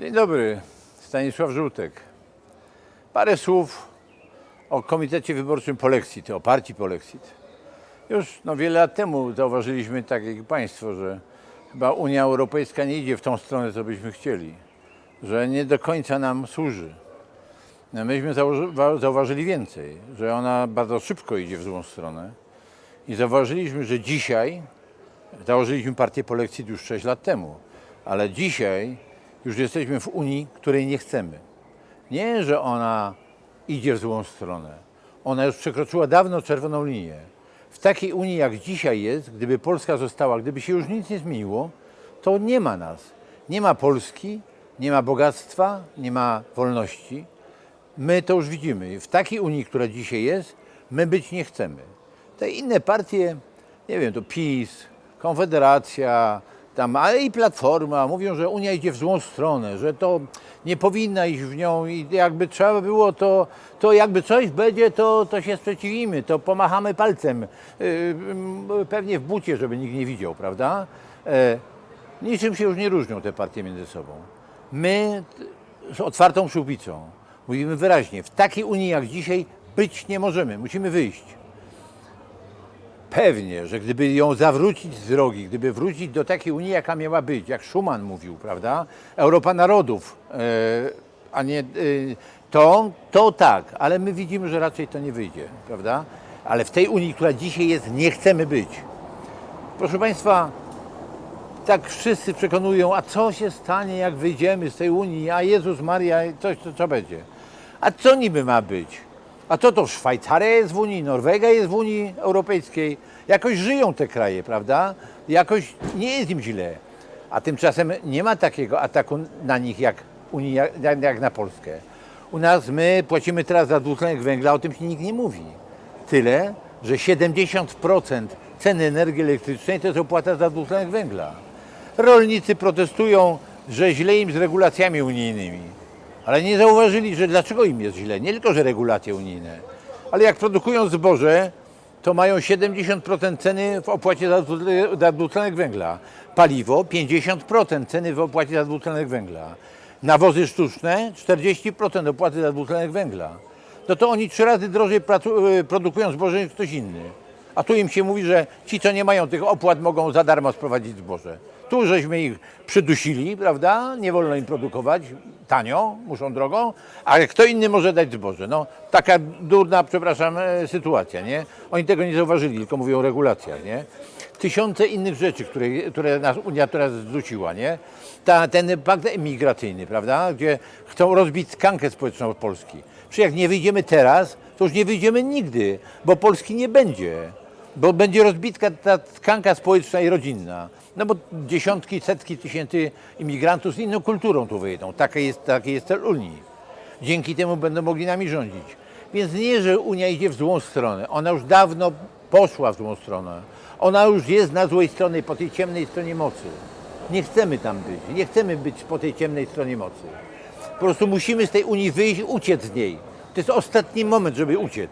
Dzień dobry, Stanisław Żółtek. Parę słów o Komitecie Wyborczym Polexit, o partii Polexit. Już no, wiele lat temu zauważyliśmy, tak jak Państwo, że chyba Unia Europejska nie idzie w tą stronę, co byśmy chcieli, że nie do końca nam służy. No, myśmy zauważyli więcej, że ona bardzo szybko idzie w złą stronę i zauważyliśmy, że dzisiaj Założyliśmy partię Polexit już 6 lat temu, ale dzisiaj już jesteśmy w Unii, której nie chcemy. Nie, że ona idzie w złą stronę. Ona już przekroczyła dawno czerwoną linię. W takiej Unii, jak dzisiaj jest, gdyby Polska została, gdyby się już nic nie zmieniło, to nie ma nas. Nie ma Polski, nie ma bogactwa, nie ma wolności. My to już widzimy. W takiej Unii, która dzisiaj jest, my być nie chcemy. Te inne partie, nie wiem, to PiS, Konfederacja, tam, ale i Platforma mówią, że Unia idzie w złą stronę, że to nie powinna iść w nią i jakby trzeba było, to, to jakby coś będzie, to, to się sprzeciwimy, to pomachamy palcem, yy, pewnie w bucie, żeby nikt nie widział, prawda? E, niczym się już nie różnią te partie między sobą. My z otwartą przyłbicą mówimy wyraźnie, w takiej Unii jak dzisiaj być nie możemy, musimy wyjść. Pewnie, że gdyby ją zawrócić z drogi, gdyby wrócić do takiej Unii, jaka miała być, jak Schuman mówił, prawda? Europa narodów, e, a nie e, to, to tak, ale my widzimy, że raczej to nie wyjdzie, prawda? Ale w tej Unii, która dzisiaj jest, nie chcemy być. Proszę Państwa, tak wszyscy przekonują, a co się stanie, jak wyjdziemy z tej Unii, a Jezus Maria, coś, to co będzie? A co niby ma być? A co to Szwajcaria jest w Unii, Norwegia jest w Unii Europejskiej? Jakoś żyją te kraje, prawda? Jakoś nie jest im źle. A tymczasem nie ma takiego ataku na nich jak, Unii, jak, jak na Polskę. U nas my płacimy teraz za dwutlenek węgla, o tym się nikt nie mówi. Tyle, że 70% ceny energii elektrycznej to jest opłata za dwutlenek węgla. Rolnicy protestują, że źle im z regulacjami unijnymi. Ale nie zauważyli, że dlaczego im jest źle. Nie tylko, że regulacje unijne, ale jak produkują zboże, to mają 70% ceny w opłacie za dwutle- za dwutlenek węgla. Paliwo 50% ceny w opłacie za dwutlenek węgla. Nawozy sztuczne 40% opłaty za dwutlenek węgla. No to oni trzy razy drożej y, produkują zboże niż ktoś inny. A tu im się mówi, że ci, co nie mają tych opłat, mogą za darmo sprowadzić zboże. Tu żeśmy ich przydusili, prawda? Nie wolno im produkować tanio, muszą drogą, ale kto inny może dać zboże? No, taka durna, przepraszam, e, sytuacja, nie? Oni tego nie zauważyli, tylko mówią o regulacjach, nie? Tysiące innych rzeczy, które, które nas Unia teraz zrzuciła, nie? Ta, ten pakt emigracyjny, prawda? Gdzie chcą rozbić tkankę społeczną Polski. Przecież jak nie wyjdziemy teraz, to już nie wyjdziemy nigdy, bo Polski nie będzie bo będzie rozbitka ta tkanka społeczna i rodzinna. No bo dziesiątki, setki tysięcy imigrantów z inną kulturą tu wyjdą. Taki jest, taki jest cel Unii. Dzięki temu będą mogli nami rządzić. Więc nie, że Unia idzie w złą stronę. Ona już dawno poszła w złą stronę. Ona już jest na złej stronie, po tej ciemnej stronie mocy. Nie chcemy tam być. Nie chcemy być po tej ciemnej stronie mocy. Po prostu musimy z tej Unii wyjść, uciec z niej. To jest ostatni moment, żeby uciec.